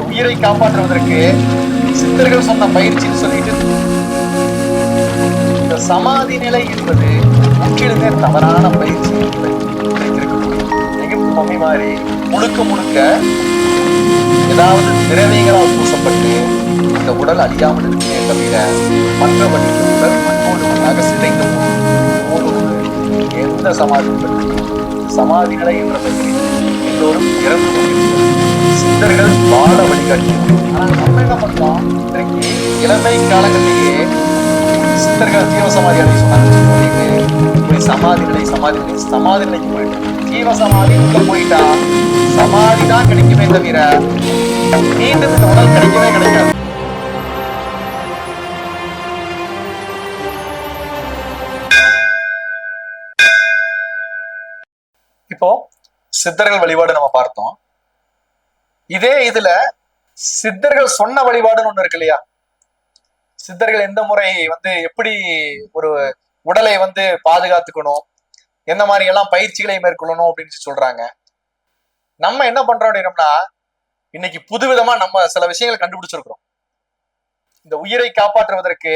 இந்த உயிரை காப்பாற்றுவதற்கு சித்தர்கள் சொன்ன பயிற்சின்னு சொல்லிட்டு இந்த சமாதி நிலை என்பது முற்றிலுமே தவறான பயிற்சி மிகவும் எகிப்து மம்மி மாதிரி முழுக்க முழுக்க ஏதாவது திரவியங்களால் பூசப்பட்டு இந்த உடல் அழியாமல் இருக்குமே தவிர மற்றபடி உடல் மண்ணோடு மண்ணாக சிதைந்து எந்த சமாதி சமாதி நிலை என்ற பெயரில் எல்லோரும் இறந்து சித்தர்கள் வாழ வழிகாட்டி ஆனால் நம்ம என்ன பண்றோம் இன்றைக்கு இளமை காலங்களிலேயே சித்தர்கள் ஜீவ சமாதி அடை சொன்னாங்க சொல்லிட்டு சமாதி நிலை சமாதி நிலை சமாதி நிலைக்கு போயிட்டோம் ஜீவ சமாதி உள்ள போயிட்டா சமாதி தான் கிடைக்குமே தவிர மீண்டும் இந்த உடல் கிடைக்கவே கிடைக்காது. சித்தர்கள் வழிபாடு நம்ம பார்த்தோம். இதே இதுல சித்தர்கள் சொன்ன வழிபாடுன்னு ஒண்ணு இருக்கு இல்லையா? சித்தர்கள் எந்த முறை வந்து எப்படி ஒரு உடலை வந்து பாதுகாத்துக்கணும்? எந்த மாதிரி எல்லாம் பயிற்சிகளை மேற்கொள்ளணும் அப்படின்னு சொல்லி சொல்றாங்க. நம்ம என்ன பண்றோம் அப்படின்னம்னா இன்னைக்கு புதுவிதமா நம்ம சில விஷயங்கள் கண்டுபிடிச்சிருக்கிறோம். இந்த உயிரை காப்பாற்றுவதற்கு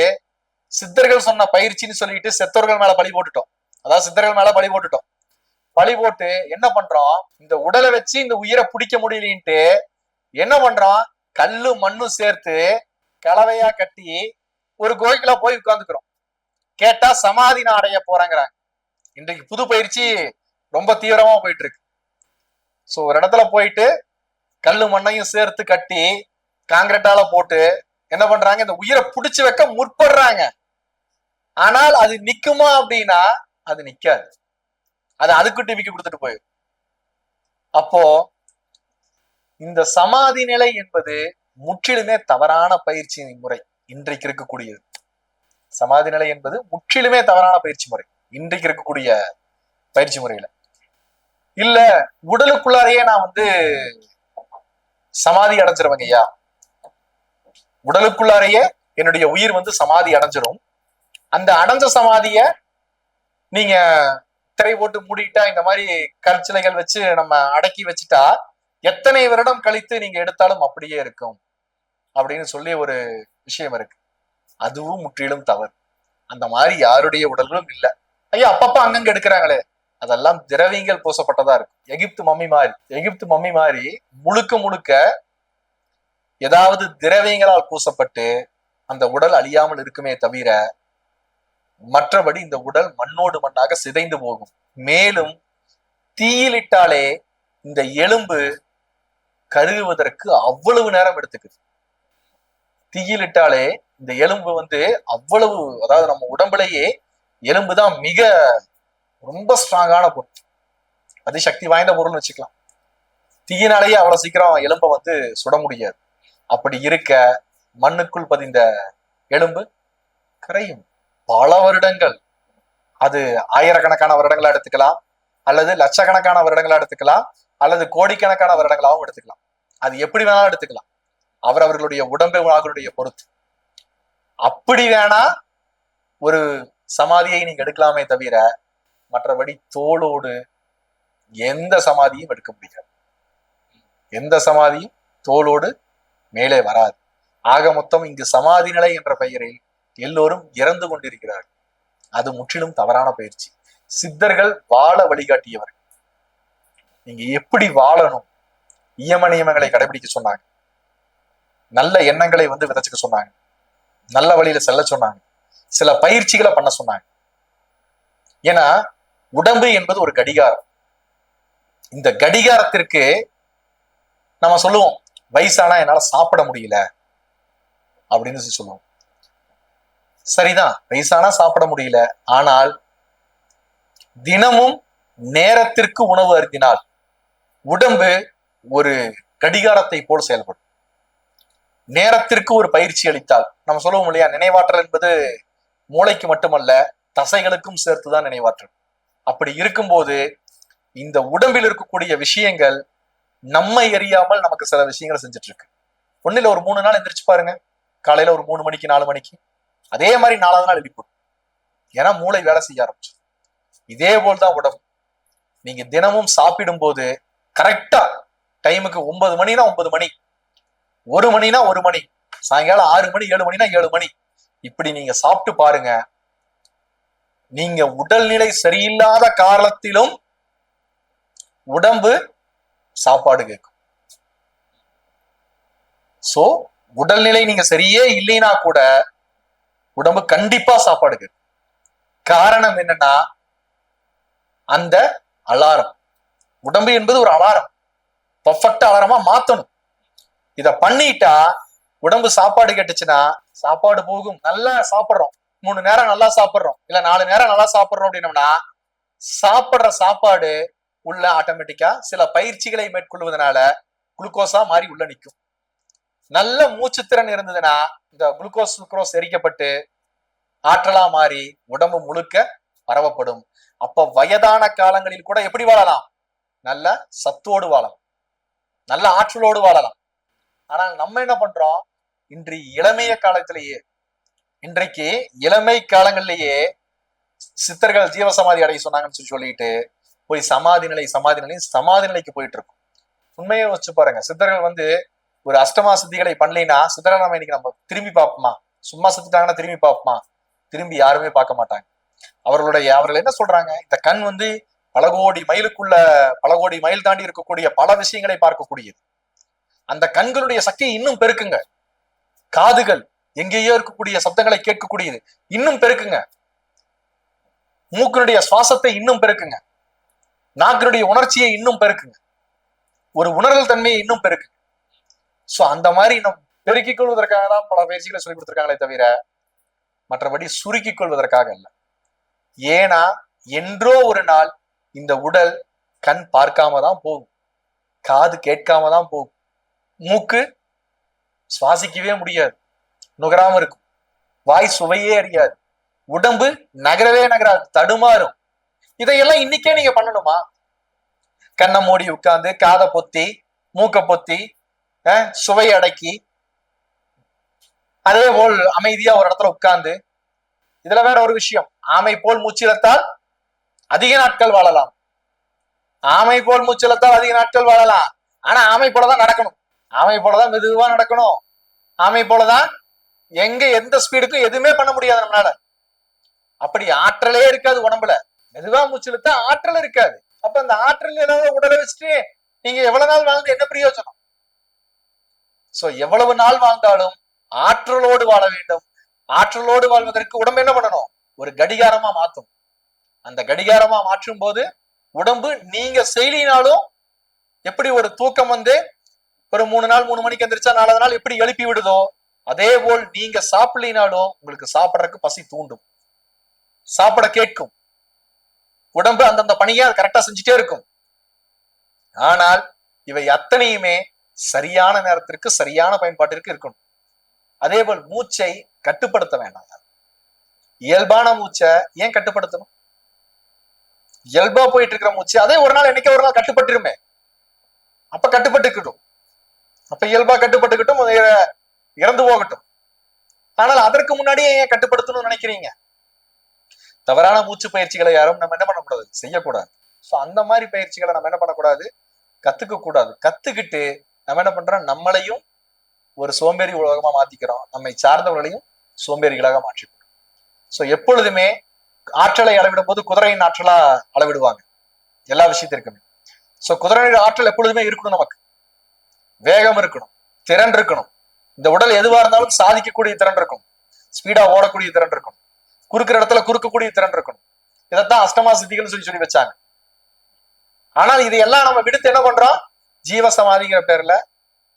சித்தர்கள் சொன்ன பயிற்சின்னு சொல்லிட்டு செத்தவர்கள் மேல பழி போட்டுட்டோம். அதாவது சித்தர்கள் மேல பழி போட்டுட்டோம். பழி போட்டு என்ன பண்றோம்? இந்த உடலை வச்சு இந்த உயிரை பிடிக்க முடியலன்ட்டு என்ன பண்றோம்? கல்லு மண்ணும் சேர்த்து கலவையா கட்டி ஒரு கோயில போய் உட்கார்ந்துக்கிறோம். கேட்டா சமாதி நான் அடைய போறேங்கிறாங்க. இன்றைக்கு புது பயிற்சி ரொம்ப தீவிரமா போயிட்டு இருக்கு சோ ஒரு இடத்துல போயிட்டு கல்லு மண்ணையும் சேர்த்து கட்டி காங்கிரட்டால போட்டு என்ன பண்றாங்க? இந்த உயிரை புடிச்சு வைக்க முற்படுறாங்க. ஆனால் அது நிக்குமா அப்படின்னா அது நிக்காது. அது அதுக்கு டிவிக்கு கொடுத்துட்டு போயிடும் அப்போ இந்த சமாதி நிலை என்பது முற்றிலுமே தவறான பயிற்சி முறை இன்றைக்கு இருக்கக்கூடியது. சமாதி நிலை என்பது முற்றிலுமே தவறான பயிற்சி முறை இன்றைக்கு இருக்கக்கூடிய பயிற்சி முறையில. இல்ல உடலுக்குள்ளாரையே நான் வந்து சமாதி அடைஞ்சிருவேங்க ஐயா. உடலுக்குள்ளாரையே என்னுடைய உயிர் வந்து சமாதி அடைஞ்சிரும். அந்த அடைஞ்ச சமாதிய நீங்க திரை போட்டு மூடிட்டா இந்த மாதிரி கற்சிலைகள் வச்சு நம்ம அடக்கி வச்சுட்டா எத்தனை வருடம் கழித்து நீங்க எடுத்தாலும் அப்படியே இருக்கும். அப்படின்னு சொல்லி ஒரு விஷயம் இருக்கு. அதுவும் முற்றிலும் தவறு. அந்த மாதிரி யாருடைய உடல்களும் இல்ல. ஐயா அப்பப்ப அங்கங்க எடுக்கிறாங்களே. அதெல்லாம் திரவியங்கள் பூசப்பட்டதா இருக்கும். எகிப்து மம்மி மாதிரி எகிப்து மம்மி மாதிரி முழுக்க முழுக்க ஏதாவது திரவியங்களால் பூசப்பட்டு அந்த உடல் அழியாமல் இருக்குமே தவிர மற்றபடி இந்த உடல் மண்ணோடு மண்ணாக சிதைந்து போகும். மேலும் தீயிலிட்டாலே இந்த எலும்பு கருகுவதற்கு அவ்வளவு நேரம் எடுத்துக்குது. தீயிலிட்டாலே இந்த எலும்பு வந்து அவ்வளவு அதாவது நம்ம உடம்புலயே எலும்பு தான் மிக ரொம்ப ஸ்ட்ராங்கான பொருள். அதிசக்தி வாய்ந்த பொருள்னு வச்சுக்கலாம். தீயினாலேயே அவ்வளவு சீக்கிரம் எலும்பை வந்து சுட முடியாது. அப்படி இருக்க மண்ணுக்குள் பதிந்த எலும்பு கரையும். பல வருடங்கள். அது ஆயிரக்கணக்கான வருடங்களா எடுத்துக்கலாம். அல்லது லட்சக்கணக்கான வருடங்களா எடுத்துக்கலாம். அல்லது கோடிக்கணக்கான வருடங்களாகவும் எடுத்துக்கலாம். அது எப்படி வேணாலும் எடுத்துக்கலாம். அவர் அவர்களுடைய உடம்பு அவர்களுடைய பொறுத்து. அப்படி வேணா ஒரு சமாதியை நீங்க எடுக்கலாமே தவிர மற்றபடி தோளோடு எந்த சமாதியும் எடுக்க முடியாது. எந்த சமாதியும் தோளோடு மேலே வராது. ஆக மொத்தம் இங்கு சமாதி நிலை என்ற பெயரில் எல்லோரும் இறந்து கொண்டிருக்கிறார்கள். அது முற்றிலும் தவறான பயிற்சி. சித்தர்கள் வாழ வழிகாட்டியவர்கள் நீங்க எப்படி வாழணும்? இயம நியமங்களை கடைபிடிக்க சொன்னாங்க. நல்ல எண்ணங்களை வந்து விதைச்சுக்க சொன்னாங்க. நல்ல வழியில செல்ல சொன்னாங்க. சில பயிற்சிகளை பண்ண சொன்னாங்க. ஏன்னா உடம்பு என்பது ஒரு கடிகாரம். இந்த கடிகாரத்திற்கு நம்ம சொல்லுவோம் வயசானா என்னால சாப்பிட முடியல அப்படின்னு சொல்லி சொல்லுவோம். சரிதான். வயசானா சாப்பிட முடியல. ஆனால் தினமும் நேரத்திற்கு உணவு அருந்தினால் உடம்பு ஒரு கடிகாரத்தை போல் செயல்படும். நேரத்திற்கு ஒரு பயிற்சி அளித்தால் நம்ம சொல்லுவோம் இல்லையா நினைவாற்றல் என்பது மூளைக்கு மட்டுமல்ல தசைகளுக்கும் சேர்த்துதான் நினைவாற்றல். அப்படி இருக்கும்போது இந்த உடம்பில் இருக்கக்கூடிய விஷயங்கள் நம்மை அறியாமல் நமக்கு சில விஷயங்களை செஞ்சுட்டு இருக்கு. ஒன்னுல ஒரு மூணு நாள் எந்திரிச்சு பாருங்க. காலையில ஒரு மூணு மணிக்கு நாலு மணிக்கு. அதே மாதிரி நாலாவது நாள் எழுப்பிடும் ஏன்னா மூளை வேலை செய்ய ஆரம்பிச்சு இதே போல் தான் உடம்பு. நீங்க தினமும் சாப்பிடும் போது கரெக்டா டைமுக்கு ஒன்பது மணினா ஒன்பது மணி ஒரு மணினா ஒரு மணி சாயங்காலம் ஆறு மணி ஏழு மணினா ஏழு மணி. இப்படி நீங்க சாப்பிட்டு பாருங்க. நீங்க உடல்நிலை சரியில்லாத காலத்திலும் உடம்பு சாப்பாடு கேட்கும். சோ உடல்நிலை நீங்க சரியே இல்லைனா கூட உடம்பு கண்டிப்பா சாப்பாடு கேட்கும் காரணம் என்னன்னா அந்த அலாரம். உடம்பு என்பது ஒரு அலாரம். பர்ஃபெக்ட் அலாரமா மாத்தணும். இத பண்ணிட்டா உடம்பு சாப்பாடு கெட்டுச்சுன்னா சாப்பாடு போகும். நல்லா சாப்பிடுறோம். மூணு நேரம் நல்லா சாப்பிடுறோம். இல்ல நாலு நேரம் நல்லா சாப்பிடுறோம் அப்படின்னம்னா சாப்பிடுற சாப்பாடு உள்ள ஆட்டோமேட்டிக்கா சில பயிற்சிகளை மேற்கொள்வதனால குளுக்கோஸா மாறி உள்ள நிற்கும். நல்ல மூச்சுத்திறன் இருந்ததுன்னா இந்த குளுக்கோஸ் குளுக்கோஸ் எரிக்கப்பட்டு ஆற்றலா மாறி உடம்பு முழுக்க பரவப்படும். அப்ப வயதான காலங்களில் கூட எப்படி வாழலாம்? நல்ல சத்தோடு வாழலாம். நல்ல ஆற்றலோடு வாழலாம். ஆனால் நம்ம என்ன பண்றோம்? இன்று இளமைய காலத்திலேயே இன்றைக்கு இளமை காலங்களிலேயே சித்தர்கள் ஜீவசமாதி அடைய சொன்னாங்கன்னு சொல்லி சொல்லிட்டு போய் சமாதி நிலை சமாதி நிலை சமாதி நிலைக்கு போயிட்டு இருக்கும். உண்மையை வச்சு பாருங்க. சித்தர்கள் வந்து ஒரு அஷ்டமா சித்திகளை பண்ணலைன்னா சித்தர்கள் நம்ம இன்னைக்கு நம்ம திரும்பி பார்ப்போமா? சும்மா செத்துட்டாங்கன்னா திரும்பி பார்ப்போமா? திரும்பி யாருமே பார்க்க மாட்டாங்க. அவர்களுடைய அவர்கள் என்ன சொல்றாங்க? இந்த கண் வந்து பல கோடி மைலுக்குள்ள பல கோடி மைல் தாண்டி இருக்கக்கூடிய பல விஷயங்களை பார்க்கக்கூடியது. அந்த கண்களுடைய சக்தி இன்னும் பெருக்குங்க. காதுகள் எங்கேயோ இருக்கக்கூடிய சப்தங்களை கேட்கக்கூடியது. இன்னும் பெருக்குங்க. மூக்கினுடைய சுவாசத்தை இன்னும் பெருக்குங்க. நாக்கினுடைய உணர்ச்சியை இன்னும் பெருக்குங்க. ஒரு உணர்தல் தன்மையை இன்னும் பெருக்குங்க. சோ அந்த மாதிரி இன்னும் பெருக்கிக் கொள்வதற்காக தான் பல பயிற்சிகளை சொல்லி கொடுத்திருக்காங்களே தவிர மற்றபடி சுருக்கிக் கொள்வதற்காக அல்ல ஏன்னா என்றோ ஒரு நாள் இந்த உடல் கண் பார்க்காம தான் போகும். காது கேட்காம தான் போகும். மூக்கு சுவாசிக்கவே முடியாது. நுகராம இருக்கும். வாய் சுவையே அறியாது. உடம்பு நகரவே நகராது. தடுமாறும். இதையெல்லாம் இன்னைக்கே நீங்க பண்ணணுமா? கண்ணை மூடி உட்கார்ந்து காதை பொத்தி மூக்க பொத்தி சுவை அடக்கி அதே போல் அமைதியா ஒரு இடத்துல உட்கார்ந்து இதுல வேற ஒரு விஷயம். ஆமை போல் மூச்சிலத்தால் அதிக நாட்கள் வாழலாம். ஆமை போல் மூச்சிலத்தால் அதிக நாட்கள் வாழலாம். ஆனா ஆமை போலதான் நடக்கணும். ஆமை போலதான் மெதுவா நடக்கணும். ஆமை போலதான் எங்க எந்த ஸ்பீடுக்கும் எதுவுமே பண்ண முடியாது நம்மளால. அப்படி ஆற்றலே இருக்காது உடம்புல. மெதுவா மூச்சிலத்தா ஆற்றல் இருக்காது. அப்ப அந்த ஆற்றல் இல்லாத உடலை வச்சுட்டு நீங்க எவ்வளவு நாள் வாழ்ந்து என்ன பிரயோஜனம்? சோ எவ்வளவு நாள் வாழ்ந்தாலும் ஆற்றலோடு வாழ வேண்டும். ஆற்றலோடு வாழ்வதற்கு உடம்பு என்ன பண்ணணும்? ஒரு கடிகாரமா மாத்தும் அந்த கடிகாரமா மாற்றும் போது உடம்பு நீங்க செயலினாலும் எப்படி ஒரு தூக்கம் வந்து ஒரு மூணு நாள் மூணு மணிக்கு எந்திரிச்சா நாலாவது நாள் எப்படி எழுப்பி விடுதோ அதே போல் நீங்க சாப்பிடலினாலும் உங்களுக்கு சாப்பிட்றதுக்கு பசி தூண்டும். சாப்பிட கேட்கும். உடம்பு அந்தந்த பணியை கரெக்டா செஞ்சுட்டே இருக்கும். ஆனால் இவை அத்தனையுமே சரியான நேரத்திற்கு சரியான பயன்பாட்டிற்கு இருக்கணும். அதே போல் மூச்சை கட்டுப்படுத்த வேண்டாம். இயல்பான மூச்சை ஏன் கட்டுப்படுத்தணும்? இயல்பா போயிட்டு இருக்கிற மூச்சு அதே ஒரு நாள் என்னைக்கே ஒரு நாள் கட்டுப்பட்டுருமே. அப்ப கட்டுப்பட்டுக்கிட்டும் அப்ப இயல்பா கட்டுப்பட்டுக்கிட்டும் இறந்து போகட்டும். ஆனால் அதற்கு முன்னாடியே ஏன் கட்டுப்படுத்தணும்னு நினைக்கிறீங்க? தவறான மூச்சு பயிற்சிகளை யாரும் நம்ம என்ன பண்ணக்கூடாது? செய்யக்கூடாது. சோ அந்த மாதிரி பயிற்சிகளை நம்ம என்ன பண்ணக்கூடாது? கத்துக்க கூடாது கத்துக்கிட்டு நம்ம என்ன பண்றோம்? நம்மளையும் ஒரு சோம்பேறி உலகமா மாத்திக்கிறோம். நம்மை சார்ந்தவர்களையும் சோம்பேறிகளாக மாற்றிக்கிறோம் சோ எப்பொழுதுமே ஆற்றலை அளவிடும் போது குதிரையின் ஆற்றலா அளவிடுவாங்க. எல்லா விஷயத்திற்குமே. சோ குதிரையோட ஆற்றல் எப்பொழுதுமே இருக்கணும் நமக்கு. வேகம் இருக்கணும். திறன் இருக்கணும். இந்த உடல் எதுவா இருந்தாலும் சாதிக்கக்கூடிய திறன் இருக்கும் ஸ்பீடா ஓடக்கூடிய திறன் இருக்கும் குறுக்கிற இடத்துல குறுக்கக்கூடிய திறன் இருக்கணும். இதைத்தான் அஷ்டமா சித்திகள்னு சொல்லி சொல்லி வச்சாங்க. ஆனால் இதையெல்லாம் நம்ம விடுத்து என்ன பண்றோம்? ஜீவசமாதிங்கிற பேர்ல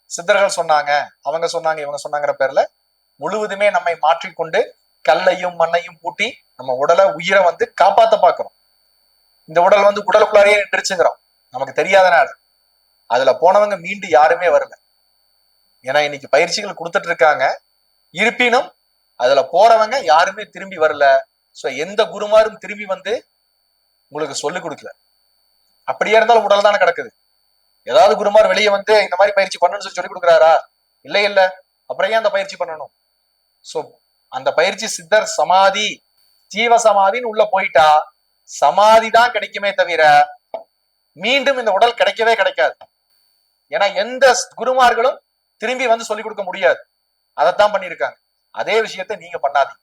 சித்தர்கள் சொன்னாங்க. அவங்க சொன்னாங்க இவங்க சொன்னாங்கிற பேர்ல முழுவதுமே நம்மை மாற்றிக்கொண்டு கல்லையும் மண்ணையும் பூட்டி நம்ம உடலை உயிரை வந்து காப்பாத்த பாக்குறோம் இந்த உடல் வந்து உடலுக்குள்ளாரையே நின்றுச்சுங்கிறோம். நமக்கு தெரியாதனால அதுல போனவங்க மீண்டு யாருமே வரல. ஏன்னா இன்னைக்கு பயிற்சிகள் கொடுத்துட்டு இருக்காங்க. இருப்பினும் அதுல போறவங்க யாருமே திரும்பி வரல. சோ எந்த குருமாரும் திரும்பி வந்து உங்களுக்கு சொல்லிக் கொடுக்கல. அப்படியே இருந்தாலும் உடல் தானே கிடக்குது. ஏதாவது குருமார் வெளியே வந்து இந்த மாதிரி பயிற்சி பண்ணணும்னு சொல்லி சொல்லி கொடுக்குறாரா? இல்லை இல்லை. அப்புறம் ஏன் அந்த பயிற்சி பண்ணணும்? சோ அந்த பயிற்சி சித்தர் சமாதி ஜீவ சமாதின்னு உள்ள போயிட்டா சமாதி தான் கிடைக்குமே தவிர மீண்டும் இந்த உடல் கிடைக்கவே கிடைக்காது. ஏன்னா எந்த குருமார்களும் திரும்பி வந்து சொல்லிக் கொடுக்க முடியாது. அதைத்தான் பண்ணியிருக்காங்க. அதே விஷயத்த நீங்க பண்ணாதீங்க.